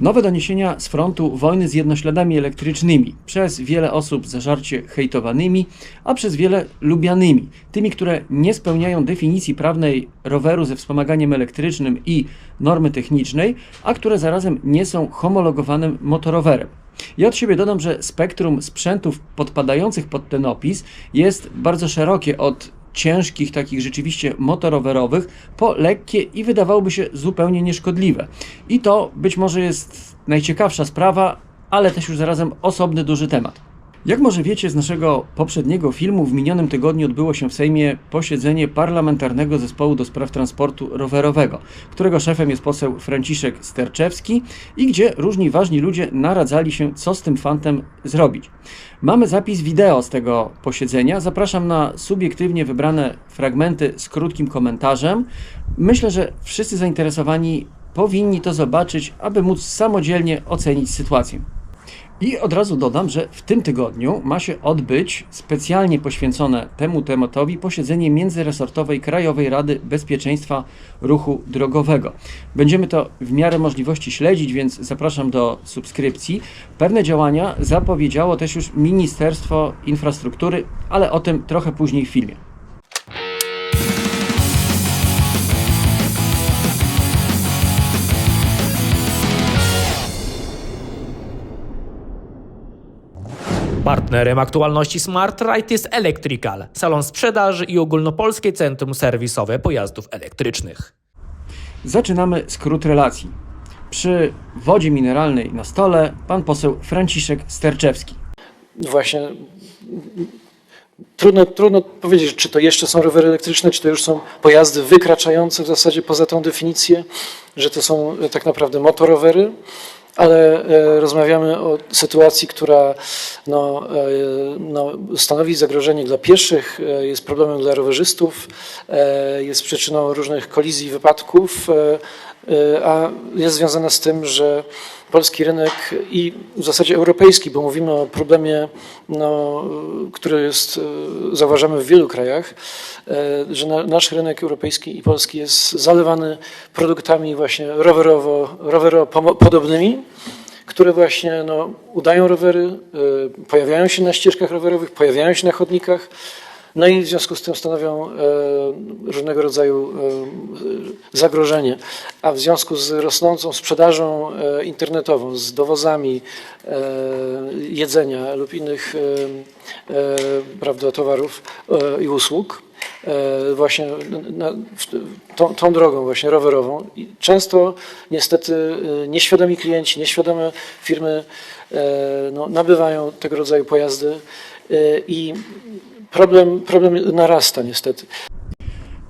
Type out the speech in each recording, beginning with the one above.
Nowe doniesienia z frontu wojny z jednośladami elektrycznymi. Przez wiele osób zażarcie hejtowanymi, a przez wiele lubianymi. Tymi, które nie spełniają definicji prawnej roweru ze wspomaganiem elektrycznym i normy technicznej, a które zarazem nie są homologowanym motorowerem. Ja od siebie dodam, że spektrum sprzętów podpadających pod ten opis jest bardzo szerokie od ciężkich, takich rzeczywiście motorowerowych, po lekkie i wydawałoby się zupełnie nieszkodliwe. I to być może jest najciekawsza sprawa, ale też już zarazem osobny duży temat. Jak może wiecie z naszego poprzedniego filmu, w minionym tygodniu odbyło się w Sejmie posiedzenie Parlamentarnego Zespołu do Spraw Transportu Rowerowego, którego szefem jest poseł Franciszek Sterczewski i gdzie różni ważni ludzie naradzali się, co z tym fantem zrobić. Mamy zapis wideo z tego posiedzenia. Zapraszam na subiektywnie wybrane fragmenty z krótkim komentarzem. Myślę, że wszyscy zainteresowani powinni to zobaczyć, aby móc samodzielnie ocenić sytuację. I od razu dodam, że w tym tygodniu ma się odbyć specjalnie poświęcone temu tematowi posiedzenie międzyresortowej Krajowej Rady Bezpieczeństwa Ruchu Drogowego. Będziemy to w miarę możliwości śledzić, więc zapraszam do subskrypcji. Pewne działania zapowiedziało też już Ministerstwo Infrastruktury, ale o tym trochę później w filmie. Partnerem aktualności Smart Ride jest Electrical, salon sprzedaży i ogólnopolskie centrum serwisowe pojazdów elektrycznych. Zaczynamy skrót relacji. Przy wodzie mineralnej na stole pan poseł Franciszek Sterczewski. właśnie trudno, trudno powiedzieć, czy to jeszcze są rowery elektryczne, czy to już są pojazdy wykraczające w zasadzie poza tą definicję, że to są tak naprawdę motorowery, ale e, rozmawiamy o sytuacji, która no, e, no, stanowi zagrożenie dla pieszych, e, jest problemem dla rowerzystów, jest przyczyną różnych kolizji, wypadków, e, e, a jest związana z tym, że polski rynek i w zasadzie europejski, bo mówimy o problemie, no, który jest, e, zauważamy w wielu krajach, e, że na, nasz rynek europejski i polski jest zalewany produktami właśnie rowerowo, rowerowo podobnymi, które właśnie no, udają rowery, e, pojawiają się na ścieżkach rowerowych, pojawiają się na chodnikach, no i w związku z tym stanowią e, różnego rodzaju e, zagrożenie. A w związku z rosnącą sprzedażą e, internetową, z dowozami jedzenia lub innych prawda, towarów i usług, właśnie na, tą, tą drogą właśnie rowerową. I często niestety nieświadomi klienci, nieświadome firmy no, nabywają tego rodzaju pojazdy i problem, problem narasta niestety.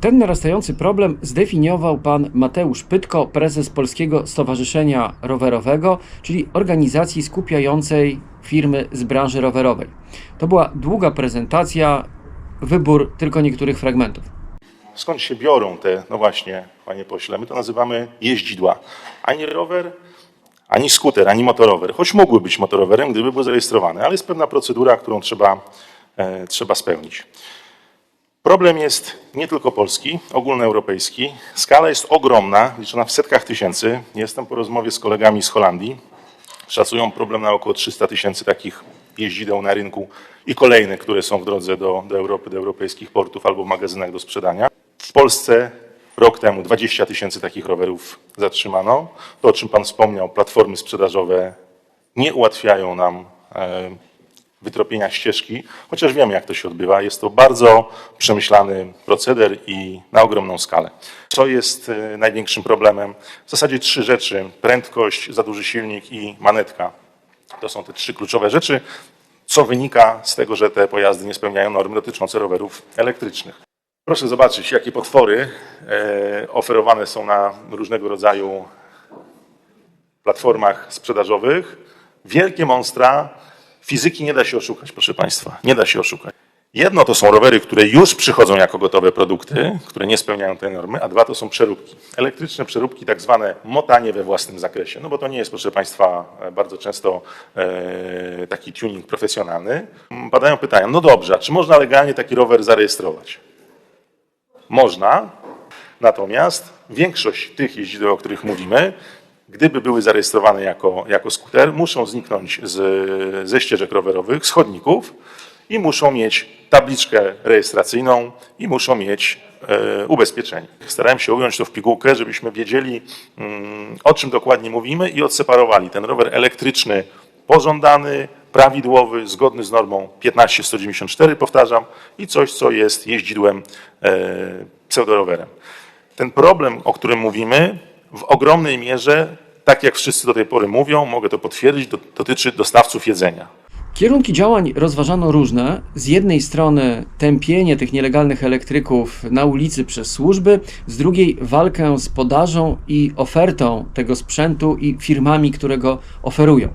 Ten narastający problem zdefiniował pan Mateusz Pytko, prezes Polskiego Stowarzyszenia Rowerowego, czyli organizacji skupiającej firmy z branży rowerowej. To była długa prezentacja, wybór tylko niektórych fragmentów. Skąd się biorą te, no właśnie, panie pośle, my to nazywamy jeździdła. Ani rower, ani skuter, ani motorower, choć mogły być motorowerem, gdyby były zarejestrowane, ale jest pewna procedura, którą trzeba, trzeba spełnić. Problem jest nie tylko polski, ogólnoeuropejski. Skala jest ogromna, liczona w setkach tysięcy. Jestem po rozmowie z kolegami z Holandii. Szacują problem na około 300 tysięcy takich jeździdeł na rynku i kolejne, które są w drodze do, do Europy, do europejskich portów albo magazynach do sprzedania. W Polsce rok temu 20 tysięcy takich rowerów zatrzymano. To, o czym Pan wspomniał, platformy sprzedażowe nie ułatwiają nam e, wytropienia ścieżki, chociaż wiemy, jak to się odbywa. Jest to bardzo przemyślany proceder i na ogromną skalę. Co jest e, największym problemem? W zasadzie trzy rzeczy. Prędkość, za duży silnik i manetka. To są te trzy kluczowe rzeczy, co wynika z tego, że te pojazdy nie spełniają norm dotyczące rowerów elektrycznych. Proszę zobaczyć, jakie potwory e, oferowane są na różnego rodzaju platformach sprzedażowych. Wielkie monstra. Fizyki nie da się oszukać, proszę Państwa. Nie da się oszukać. Jedno to są rowery, które już przychodzą jako gotowe produkty, które nie spełniają tej normy, a dwa to są przeróbki. Elektryczne przeróbki, tak zwane motanie we własnym zakresie. No bo to nie jest, proszę Państwa, bardzo często e, taki tuning profesjonalny. Padają pytania, no dobrze, czy można legalnie taki rower zarejestrować? Można, natomiast większość tych jeździdeł, o których mówimy, gdyby były zarejestrowane jako, jako skuter, muszą zniknąć z, ze ścieżek rowerowych, z chodników i muszą mieć tabliczkę rejestracyjną i muszą mieć e, ubezpieczenie. Starałem się ująć to w pigułkę, żebyśmy wiedzieli, mm, o czym dokładnie mówimy i odseparowali ten rower elektryczny pożądany, prawidłowy, zgodny z normą 15194, powtarzam, i coś, co jest jeździdłem e, pseudorowerem. Ten problem, o którym mówimy, w ogromnej mierze, tak jak wszyscy do tej pory mówią, mogę to potwierdzić, do, dotyczy dostawców jedzenia. Kierunki działań rozważano różne. Z jednej strony tępienie tych nielegalnych elektryków na ulicy przez służby, z drugiej walkę z podażą i ofertą tego sprzętu i firmami, które go oferują.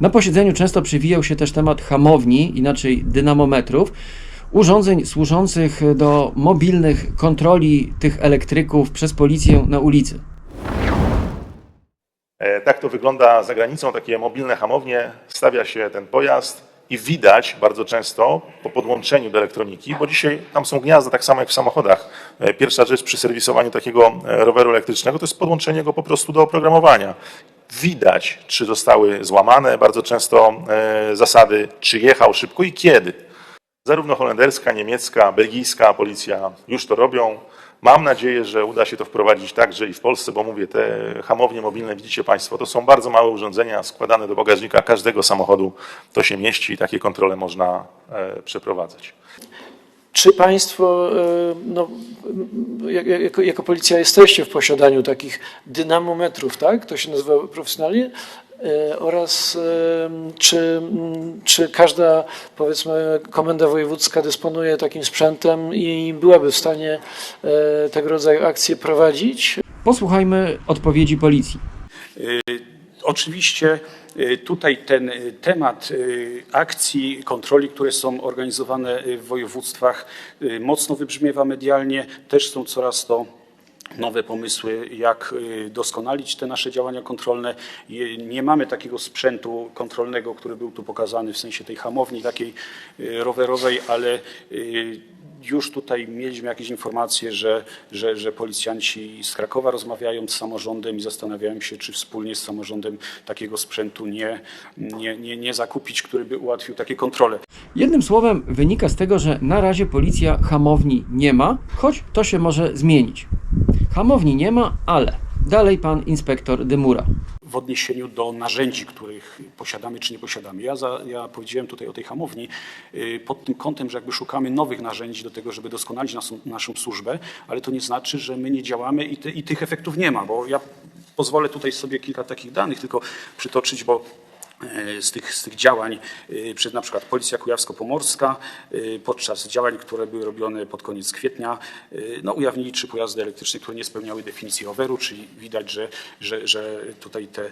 Na posiedzeniu często przywijał się też temat hamowni, inaczej dynamometrów, urządzeń służących do mobilnych kontroli tych elektryków przez policję na ulicy. E, Tak to wygląda za granicą, takie mobilne hamownie, stawia się ten pojazd i widać bardzo często po podłączeniu do elektroniki, bo dzisiaj tam są gniazda tak samo jak w samochodach. E, Pierwsza rzecz przy serwisowaniu takiego e, roweru elektrycznego to jest podłączenie go po prostu do oprogramowania. Widać, czy zostały złamane bardzo często zasady, czy jechał szybko i kiedy. Zarówno holenderska, niemiecka, belgijska policja już to robią. Mam nadzieję, że uda się to wprowadzić także i w Polsce, bo mówię, te hamownie mobilne, widzicie Państwo, to są bardzo małe urządzenia składane do bagażnika każdego samochodu. To się mieści i takie kontrole można e, przeprowadzać. Czy Państwo e, no, jak- jak- jako, jako policja jesteście w posiadaniu takich dynamometrów, tak? To się nazywa profesjonalnie? E, Oraz e, czy, mm, czy każda, powiedzmy, komenda wojewódzka dysponuje takim sprzętem i byłaby w stanie tego rodzaju akcje prowadzić? Posłuchajmy odpowiedzi policji. Oczywiście y, tutaj ten y, temat y, akcji kontroli, które są organizowane w województwach, mocno wybrzmiewa medialnie. Też są coraz to nowe pomysły, jak doskonalić te nasze działania kontrolne. Nie mamy takiego sprzętu kontrolnego, który był tu pokazany w sensie tej hamowni takiej rowerowej, ale już tutaj mieliśmy jakieś informacje, że, że, że policjanci z Krakowa rozmawiają z samorządem i zastanawiają się, czy wspólnie z samorządem takiego sprzętu nie, nie, nie, nie zakupić, który by ułatwił takie kontrole. Jednym słowem wynika z tego, że na razie policja hamowni nie ma, choć to się może zmienić. Hamowni nie ma, ale dalej pan inspektor Dymura. W odniesieniu do narzędzi, których posiadamy czy nie posiadamy. Ja, za, ja powiedziałem tutaj o tej hamowni y, pod tym kątem, że jakby szukamy nowych narzędzi do tego, żeby doskonalić naszą, naszą służbę, ale to nie znaczy, że my nie działamy i, i tych efektów nie ma, bo ja pozwolę tutaj sobie kilka takich danych tylko przytoczyć, bo z tych, z tych działań y, przez na przykład Policja Kujawsko-Pomorska y, podczas działań, które były robione pod koniec kwietnia, no, ujawnili trzy pojazdy elektryczne, które nie spełniały definicji roweru, czyli widać, że, że, że tutaj te,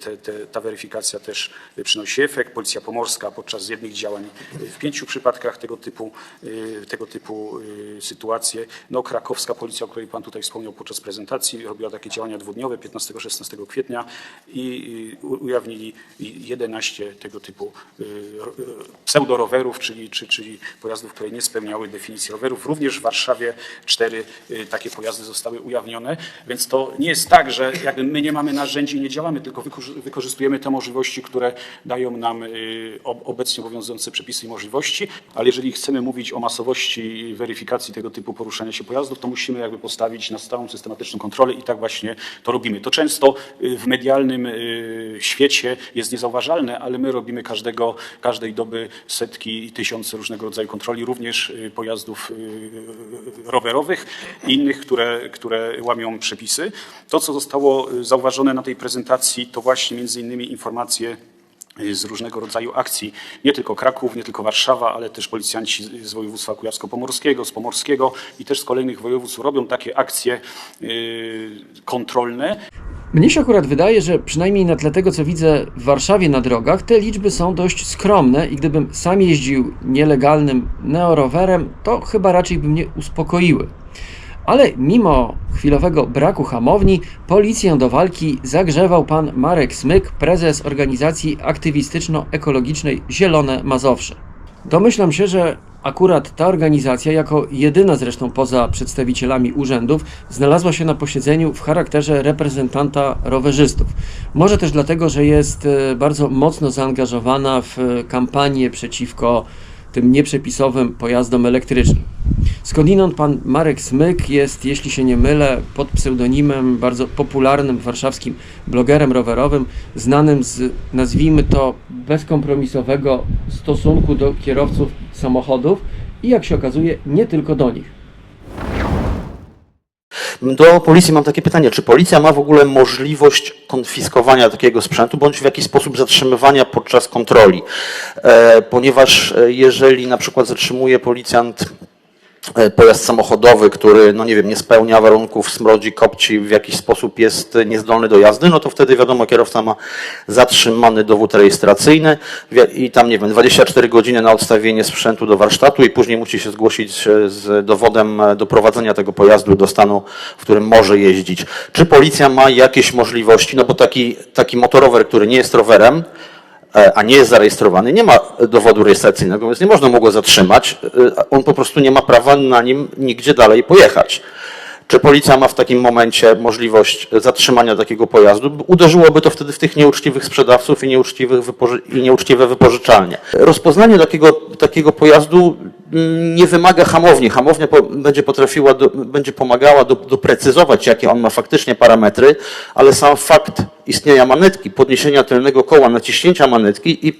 te, te, ta weryfikacja też przynosi efekt. Policja Pomorska podczas jednych działań w pięciu przypadkach tego typu, tego typu sytuacje. No, krakowska policja, o której Pan tutaj wspomniał podczas prezentacji, robiła takie działania dwudniowe 15-16 kwietnia i ujawnili 11 tego typu y, y, pseudorowerów, czyli, czy, czyli pojazdów, które nie spełniały definicji rowerów. Również w Warszawie cztery y, takie pojazdy zostały ujawnione, więc to nie jest tak, że jakby my nie mamy narzędzi i nie działamy, tylko wykorzy- wykorzystujemy te możliwości, które dają nam ob- obecnie obowiązujące przepisy i możliwości, ale jeżeli chcemy mówić o masowości weryfikacji tego typu poruszania się pojazdów, to musimy jakby postawić na stałą, systematyczną kontrolę i tak właśnie to robimy. To często w medialnym świecie jest niezauważalne, ale my robimy każdego, każdej doby setki i tysiące różnego rodzaju kontroli, również y, pojazdów y, rowerowych i innych, które, które łamią przepisy. To, co zostało y, zauważone na tej prezentacji, to właśnie między innymi informacje y, z różnego rodzaju akcji. Nie tylko Kraków, nie tylko Warszawa, ale też policjanci z- województwa kujawsko-pomorskiego, z pomorskiego i też z kolejnych województw robią takie akcje y, kontrolne. Mnie się akurat wydaje, że przynajmniej na tle tego, co widzę w Warszawie na drogach, te liczby są dość skromne i gdybym sam jeździł nielegalnym neorowerem, to chyba raczej by mnie uspokoiły. Ale mimo chwilowego braku hamowni, policję do walki zagrzewał pan Marek Smyk, prezes organizacji aktywistyczno-ekologicznej Zielone Mazowsze. Domyślam się, że akurat ta organizacja, jako jedyna zresztą poza przedstawicielami urzędów, znalazła się na posiedzeniu w charakterze reprezentanta rowerzystów. Może też dlatego, że jest e, bardzo mocno zaangażowana w e, kampanię przeciwko tym nieprzepisowym pojazdom elektrycznym. Skądinąd pan Marek Smyk jest, jeśli się nie mylę, pod pseudonimem bardzo popularnym warszawskim blogerem rowerowym, znanym z, nazwijmy to, bezkompromisowego stosunku do kierowców samochodów i jak się okazuje, nie tylko do nich. Do policji mam takie pytanie, czy policja ma w ogóle możliwość konfiskowania takiego sprzętu, bądź w jakiś sposób zatrzymywania podczas kontroli? E, ponieważ e, jeżeli na przykład zatrzymuje policjant pojazd samochodowy, który, no nie wiem, nie spełnia warunków, smrodzi, kopci, w jakiś sposób jest e, niezdolny do jazdy, no to wtedy wiadomo, kierowca ma zatrzymany dowód rejestracyjny i tam, nie wiem, 24 godziny na odstawienie sprzętu do warsztatu i później musi się zgłosić e, z dowodem e, doprowadzenia tego pojazdu do stanu, w którym może jeździć. Czy policja ma jakieś możliwości, no bo taki, taki motorower, który nie jest rowerem, e, a nie jest zarejestrowany, nie ma dowodu rejestracyjnego, więc nie można mu go zatrzymać. e, On po prostu nie ma prawa na nim nigdzie dalej pojechać. Czy policja ma w takim momencie możliwość zatrzymania takiego pojazdu? Uderzyłoby to wtedy w tych nieuczciwych sprzedawców i, nieuczciwych wypoży- i nieuczciwe wypożyczalnie. Rozpoznanie takiego, takiego pojazdu nie wymaga hamowni. Hamownia po, będzie potrafiła, do, będzie pomagała do, doprecyzować, jakie on ma faktycznie parametry, ale sam fakt istnienia manetki, podniesienia tylnego koła, naciśnięcia manetki i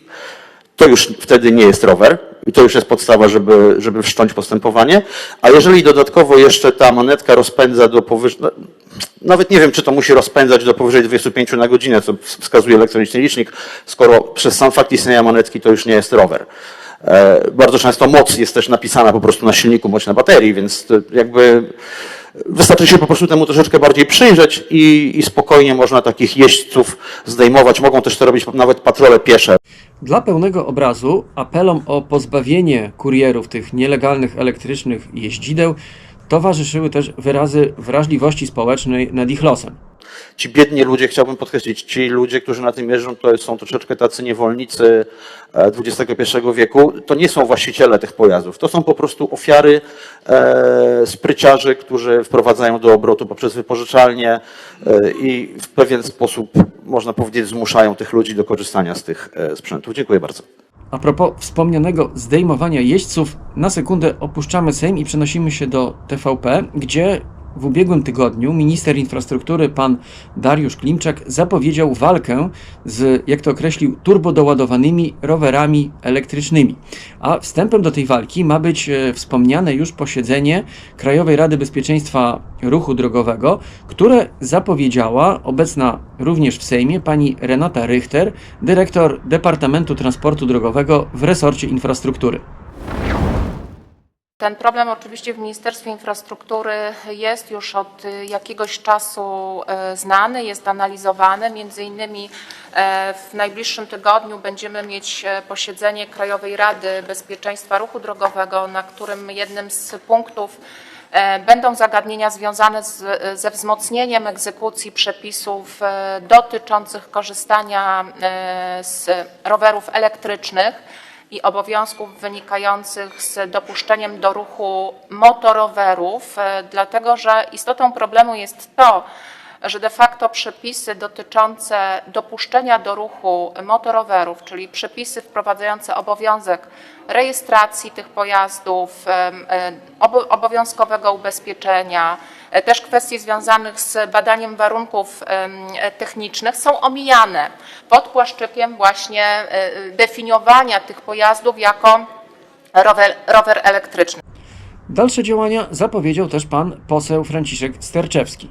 to już wtedy nie jest rower i to już jest podstawa, żeby, żeby wszcząć postępowanie. A jeżeli dodatkowo jeszcze ta monetka rozpędza do powyżej, no, nawet nie wiem, czy to musi rozpędzać do powyżej 25 na godzinę, co wskazuje elektroniczny licznik, skoro przez sam fakt istnienia monetki to już nie jest rower. E, Bardzo często moc jest też napisana po prostu na silniku bądź na baterii, więc jakby wystarczy się po prostu temu troszeczkę bardziej przyjrzeć i, i spokojnie można takich jeźdźców zdejmować. Mogą też to robić nawet patrole piesze. Dla pełnego obrazu apelom o pozbawienie kurierów tych nielegalnych elektrycznych jeździdeł towarzyszyły też wyrazy wrażliwości społecznej nad ich losem. Ci biedni ludzie, chciałbym podkreślić, ci ludzie, którzy na tym jeżdżą, to są troszeczkę tacy niewolnicy e, XXI wieku. To nie są właściciele tych pojazdów. To są po prostu ofiary e, spryciarzy, którzy wprowadzają do obrotu poprzez wypożyczalnie e, i w pewien sposób, można powiedzieć, zmuszają tych ludzi do korzystania z tych e, sprzętów. Dziękuję bardzo. A propos wspomnianego zdejmowania jeźdźców, na sekundę opuszczamy Sejm i przenosimy się do TVP, gdzie w ubiegłym tygodniu minister infrastruktury pan Dariusz Klimczak zapowiedział walkę z, jak to określił, turbodoładowanymi rowerami elektrycznymi. A wstępem do tej walki ma być e, wspomniane już posiedzenie Krajowej Rady Bezpieczeństwa Ruchu Drogowego, które zapowiedziała obecna również w Sejmie pani Renata Richter, dyrektor Departamentu Transportu Drogowego w resorcie infrastruktury. Ten problem oczywiście w Ministerstwie Infrastruktury jest już od y, jakiegoś czasu e, znany, jest analizowany. Między innymi e, w najbliższym tygodniu będziemy mieć posiedzenie Krajowej Rady Bezpieczeństwa Ruchu Drogowego, na którym jednym z punktów będą zagadnienia związane z, ze wzmocnieniem egzekucji przepisów dotyczących korzystania z rowerów elektrycznych i obowiązków wynikających z dopuszczeniem do ruchu motorowerów, e, dlatego że istotą problemu jest to, że de facto przepisy dotyczące dopuszczenia do ruchu motorowerów, czyli przepisy wprowadzające obowiązek rejestracji tych pojazdów, obowiązkowego ubezpieczenia, e, też kwestii związanych z badaniem warunków technicznych są omijane pod płaszczykiem właśnie e, definiowania tych pojazdów jako rower, rower elektryczny. Dalsze działania zapowiedział też pan poseł Franciszek Sterczewski.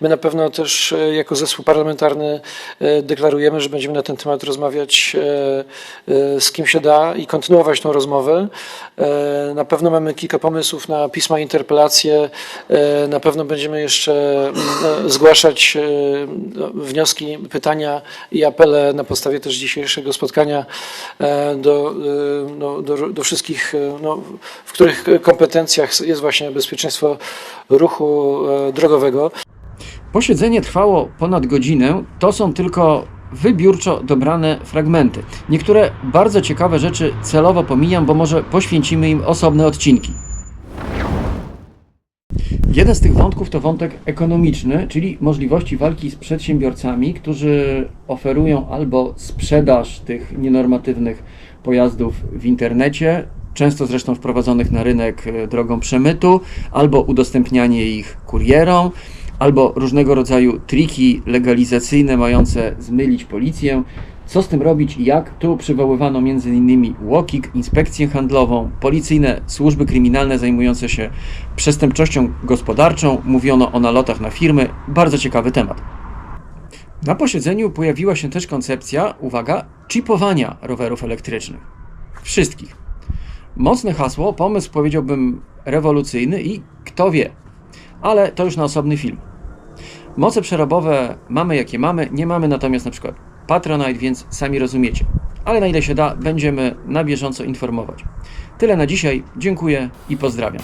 My na pewno też e, jako zespół parlamentarny e, deklarujemy, że będziemy na ten temat rozmawiać e, z kim się da i kontynuować tą rozmowę. Na pewno mamy kilka pomysłów na pisma, interpelacje. Na pewno będziemy jeszcze mm, zgłaszać wnioski, pytania i apele na podstawie też dzisiejszego spotkania do, no, do, do wszystkich, no, w których kompetencjach jest właśnie bezpieczeństwo ruchu drogowego. Posiedzenie trwało ponad godzinę. To są tylko wybiórczo dobrane fragmenty. Niektóre bardzo ciekawe rzeczy celowo pomijam, bo może poświęcimy im osobne odcinki. Jeden z tych wątków to wątek ekonomiczny, czyli możliwości walki z przedsiębiorcami, którzy oferują albo sprzedaż tych nienormatywnych pojazdów w internecie, często zresztą wprowadzonych na rynek e, drogą przemytu, albo udostępnianie ich kurierom, albo różnego rodzaju triki legalizacyjne mające zmylić policję. Co z tym robić i jak? Tu przywoływano m.in. UOKiK, inspekcję handlową, policyjne służby kryminalne zajmujące się przestępczością gospodarczą, mówiono o nalotach na firmy. Bardzo ciekawy temat. Na posiedzeniu pojawiła się też koncepcja, uwaga, chipowania rowerów elektrycznych. Wszystkich. Mocne hasło, pomysł powiedziałbym rewolucyjny i kto wie, ale to już na osobny film. Moce przerobowe mamy jakie mamy, nie mamy natomiast na przykład Patronite, więc sami rozumiecie. Ale na ile się da, będziemy na bieżąco informować. Tyle na dzisiaj, dziękuję i pozdrawiam.